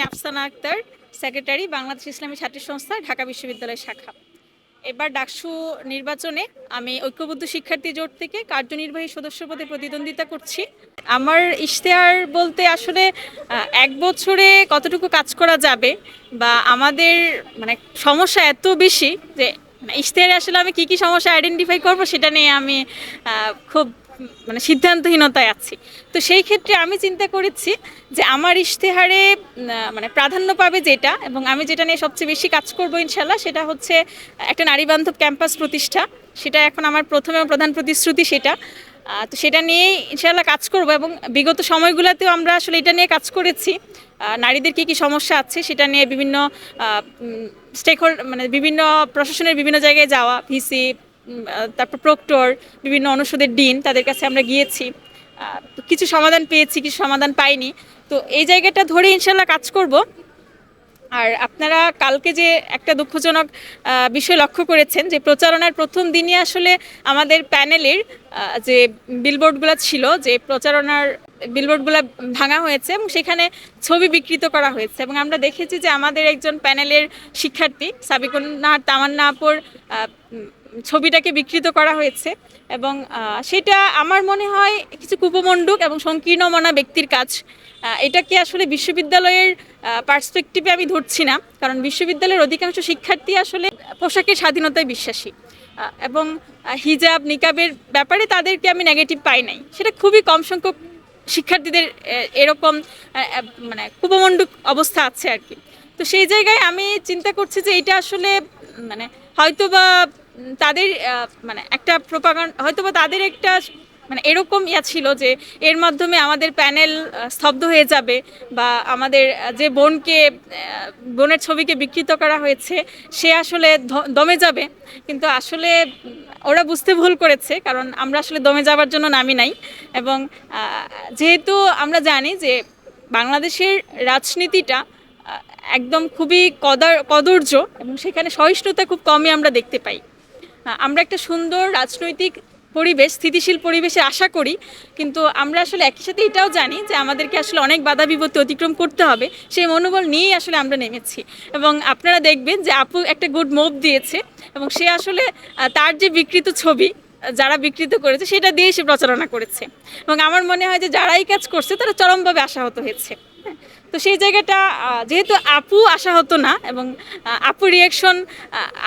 আমি আফসানা আক্তার, সেক্রেটারি, বাংলাদেশ ইসলামী ছাত্র সংস্থা, ঢাকা বিশ্ববিদ্যালয় শাখা। এবার ডাকসু নির্বাচনে আমি ঐক্যবদ্ধ শিক্ষার্থী জোট থেকে কার্যনির্বাহী সদস্য পদে প্রতিদ্বন্দ্বিতা করছি। আমার ইশতেহার বলতে আসলে এক বছরে কতটুকু কাজ করা যাবে বা আমাদের মানে সমস্যা এত বেশি যে, ইশতেহারে আসলে আমি কি কি সমস্যা আইডেন্টিফাই করব সেটা নিয়ে আমি খুব মানে সিদ্ধান্তহীনতায় আছি। তো সেই ক্ষেত্রে আমি চিন্তা করেছি যে আমার ইশতেহারে মানে প্রাধান্য পাবে যেটা এবং আমি যেটা নিয়ে সবচেয়ে বেশি কাজ করব ইনশাল্লাহ সেটা হচ্ছে একটা নারী বান্ধব ক্যাম্পাস প্রতিষ্ঠা। সেটা এখন আমার প্রথম এবং প্রধান প্রতিশ্রুতি সেটা। তো সেটা নিয়েই ইনশাল্লাহ কাজ করব এবং বিগত সময়গুলোতেও আমরা আসলে এটা নিয়ে কাজ করেছি। নারীদের কী কী সমস্যা আছে সেটা নিয়ে বিভিন্ন স্টেক মানে বিভিন্ন প্রশাসনের বিভিন্ন জায়গায় যাওয়া, ভিসি তারপর প্রক্টর, বিভিন্ন অনুষদের ডিন তাদের কাছে আমরা গিয়েছি। কিছু সমাধান পেয়েছি, কিছু সমাধান পাইনি। তো এই জায়গাটা ধরে ইনশাল্লাহ কাজ করব। আর আপনারা কালকে যে একটা দুঃখজনক বিষয় লক্ষ্য করেছেন যে প্রচারণার প্রথম দিনই আসলে আমাদের প্যানেলের যে বিলবোর্ডগুলো ছিল, যে প্রচারণার বিলবোর্ডগুলো ভাঙা হয়েছে এবং সেখানে ছবি বিকৃত করা হয়েছে। এবং আমরা দেখেছি যে আমাদের একজন প্যানেলের শিক্ষার্থী সাবিকুন্নার তামান্না আপুর ছবিটাকে বিকৃত করা হয়েছে এবং সেটা আমার মনে হয় কিছু কুপমণ্ডুক এবং সংকীর্ণ মনা ব্যক্তির কাজ। এটাকে আসলে বিশ্ববিদ্যালয়ের পার্সপেক্টিভে আমি ধরছি না, কারণ বিশ্ববিদ্যালয়ের অধিকাংশ শিক্ষার্থী আসলে পোশাকের স্বাধীনতায় বিশ্বাসী। এবং হিজাব, নিকাবের ব্যাপারে তাদেরকে আমি নেগেটিভ পাই নাই। সেটা খুবই কম সংখ্যক শিক্ষার্থীদের এরকম মানে কুপমণ্ডুক অবস্থা আছে আর কি। তো সেই জায়গায় আমি চিন্তা করছি যে এটা আসলে মানে হয়তো বা তাদের মানে একটা প্রোপাগান হয়তো বা তাদের একটা মানে এরকম ইয়া ছিল যে এর মাধ্যমে আমাদের প্যানেল স্তব্ধ হয়ে যাবে বা আমাদের যে বোনকে বোনের ছবিকে বিকৃত করা হয়েছে, সে আসলে দমে যাবে। কিন্তু আসলে ওরা বুঝতে ভুল করেছে, কারণ আমরা আসলে দমে যাওয়ার জন্য নামি নাই। এবং যেহেতু আমরা জানি যে বাংলাদেশের রাজনীতিটা একদম খুবই কদার কদর্য এবং সেখানে সহিষ্ণুতা খুব কমই আমরা দেখতে পাই। আমরা একটা সুন্দর রাজনৈতিক পরিবেশ স্থিতিশীল পরিবেশে আশা করি কিন্তু আমরা আসলে একই সাথে এটাও জানি যে আমাদেরকে আসলে অনেক বাধা বিপত্তি অতিক্রম করতে হবে সেই মনোবল নিয়েই আসলে আমরা নেমেছি। এবং আপনারা দেখবেন যে আপু একটা গুড মুভ দিয়েছে এবং সে আসলে তার যে বিকৃত ছবি যারা বিকৃত করেছে সেটা দিয়েই সে প্রচারণা করেছে। এবং আমার মনে হয় যে যারা এই কাজ করছে তারা চরমভাবে আশাহত হয়েছে। হ্যাঁ, তো সেই জায়গাটা যেহেতু আপু আশা হতো না এবং আপু রিয়াকশন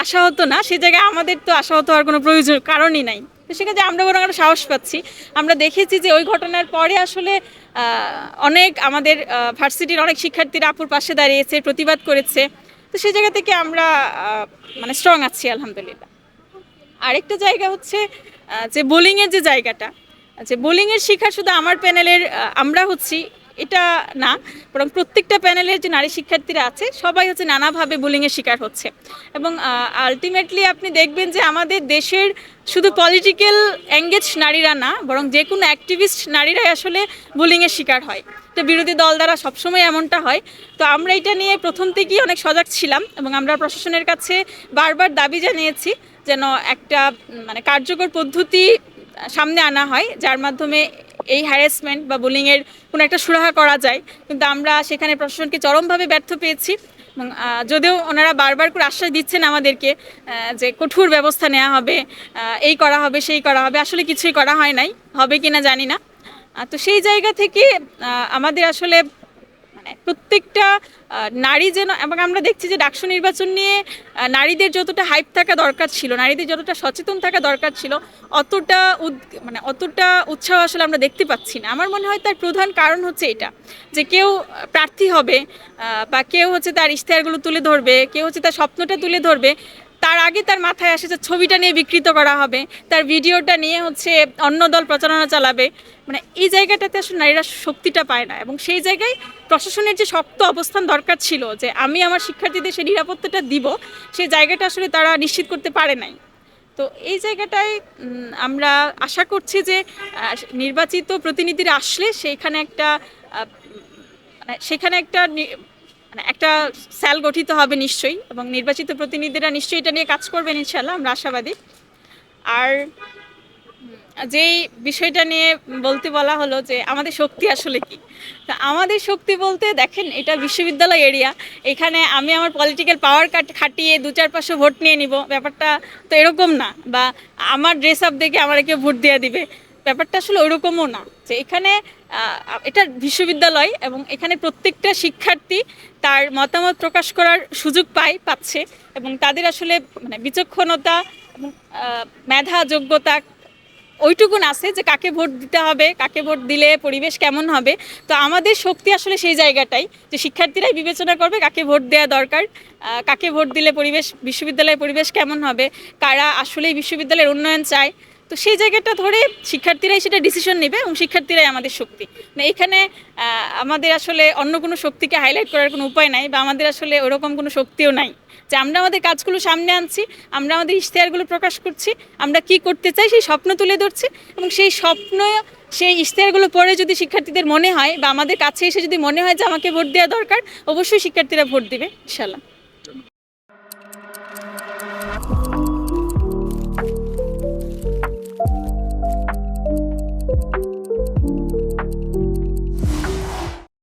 আশা হতো না, সেই জায়গায় আমাদের তো আশাহত আর কোনো প্রয়োজন, কারণই নাই। তো সেক্ষেত্রে আমরা বরং আরও সাহস পাচ্ছি। আমরা দেখেছি যে ওই ঘটনার পরে আসলে অনেক আমাদের ভার্সিটির অনেক শিক্ষার্থীরা আপুর পাশে দাঁড়িয়েছে, প্রতিবাদ করেছে। তো সেই জায়গা থেকে আমরা মানে স্ট্রং আছি, আলহামদুলিল্লাহ। আরেকটা জায়গা হচ্ছে যে বোলিংয়ের যে জায়গাটা, যে বোলিংয়ের শিক্ষা শুধু আমার প্যানেলের আমরা হচ্ছি এটা না, বরং প্রত্যেকটা প্যানেলের যে নারী শিক্ষার্থীরা আছে, সবাই হচ্ছে নানাভাবে বুলিংয়ের শিকার হচ্ছে। এবং আলটিমেটলি আপনি দেখবেন যে আমাদের দেশের শুধু পলিটিক্যাল এঙ্গেজ নারীরা না, বরং যে কোনো অ্যাক্টিভিস্ট নারীরাই আসলে বুলিংয়ের শিকার হয়। তো বিরোধী দল দ্বারা সবসময় এমনটা হয়। তো আমরা এটা নিয়ে প্রথম থেকেই অনেক সজাগ ছিলাম এবং আমরা প্রশাসনের কাছে বারবার দাবি জানিয়েছি যেন একটা মানে কার্যকর পদ্ধতি সামনে আনা হয়, যার মাধ্যমে এই হ্যারাসমেন্ট বা বুলিংয়ের কোনো একটা সুরাহা করা যায়। কিন্তু আমরা সেখানে প্রশাসনকে চরমভাবে ব্যর্থ পেয়েছি এবং যদিও ওনারা বারবার করে আশ্বাস দিচ্ছেন আমাদেরকে যে কঠোর ব্যবস্থা নেওয়া হবে এই করা হবে, সেই করা হবে। আসলে কিছুই করা হয় নাই, হবে কিনা জানি না। তো সেই জায়গা থেকে আমাদের আসলে মানে প্রত্যেকটা নারী যেন, এবং আমরা দেখছি যে ডাকসু নির্বাচন নিয়ে নারীদের যতটা হাইপ থাকা দরকার ছিল, নারীদের যতটা সচেতন থাকা দরকার ছিল, অতটা মানে অতটা উৎসাহ আসলে আমরা দেখতে পাচ্ছি না। আমার মনে হয় তার প্রধান কারণ হচ্ছে এটা, যে কেউ প্রার্থী হবে বা কেউ হচ্ছে তার ইশতেহারগুলো তুলে ধরবে, কেউ হচ্ছে তার স্বপ্নটা তুলে ধরবে তার আগে তার মাথায় আসে যে ছবিটা নিয়ে বিকৃত করা হবে। তার ভিডিওটা নিয়ে হচ্ছে অন্য দল প্রচারণা চালাবে। মানে এই জায়গাটাতে আসলে নারীরা শক্তিটা পায় না এবং সেই জায়গায় প্রশাসনের যে শক্ত অবস্থান দরকার ছিল যে আমি আমার শিক্ষার্থীদের সেই নিরাপত্তাটা দিব, সেই জায়গাটা আসলে তারা নিশ্চিত করতে পারে নাই। তো এই জায়গাটায় আমরা আশা করছি যে নির্বাচিত প্রতিনিধিরা আসলে সেইখানে একটা মানে সেখানে একটা একটা সেল গঠিত হবে নিশ্চয়ই এবং নির্বাচিত প্রতিনিধিরা নিশ্চয়ই এটা নিয়ে কাজ করবেন ইনশাল্লাহ আমরা আশাবাদী। আর যেই বিষয়টা নিয়ে বলতে বলা হলো যে আমাদের শক্তি আসলে কি? তা আমাদের শক্তি বলতে দেখেন, এটা বিশ্ববিদ্যালয় এরিয়া, এখানে আমি আমার পলিটিক্যাল পাওয়ার কাট, খাটিয়ে দু চার পাঁচশো ভোট নিয়ে নিব, ব্যাপারটা তো এরকম না বা আমার ড্রেস আপ দেখে আমার কেউ ভোট দিয়ে দিবে, ব্যাপারটা আসলে ওরকমও না। যে এখানে এটা বিশ্ববিদ্যালয় এবং এখানে প্রত্যেকটা শিক্ষার্থী তার মতামত প্রকাশ করার সুযোগ পায়, পাচ্ছে এবং তাদের আসলে মানে বিচক্ষণতা এবং মেধা যোগ্যতা ওইটুকুন আছে যে কাকে ভোট দিতে হবে, কাকে ভোট দিলে পরিবেশ কেমন হবে। তো আমাদের শক্তি আসলে সেই জায়গাটাই যে শিক্ষার্থীরাই বিবেচনা করবে কাকে ভোট দেওয়া দরকার কাকে ভোট দিলে পরিবেশ, বিশ্ববিদ্যালয়ের পরিবেশ কেমন হবে, কারা আসলেই বিশ্ববিদ্যালয়ের উন্নয়ন চায় তো সেই জায়গাটা ধরে শিক্ষার্থীরাই সেটা ডিসিশন নেবে এবং শিক্ষার্থীরাই আমাদের শক্তি। না, এখানে আমাদের আসলে অন্য কোনো শক্তিকে হাইলাইট করার কোনো উপায় নাই বা আমাদের আসলে ওরকম কোনো শক্তিও নাই। যে আমরা আমাদের কাজগুলো সামনে আনছি, আমরা আমাদের ইশতেহারগুলো প্রকাশ করছি, আমরা কি করতে চাই সেই স্বপ্ন তুলে ধরছি এবং সেই স্বপ্ন, সেই ইশতেহারগুলো পড়ে যদি শিক্ষার্থীদের মনে হয় বা আমাদের কাছে এসে যদি মনে হয় যে আমাকে ভোট দেওয়া দরকার, অবশ্যই শিক্ষার্থীরা ভোট দিবে ইনশাল্লাহ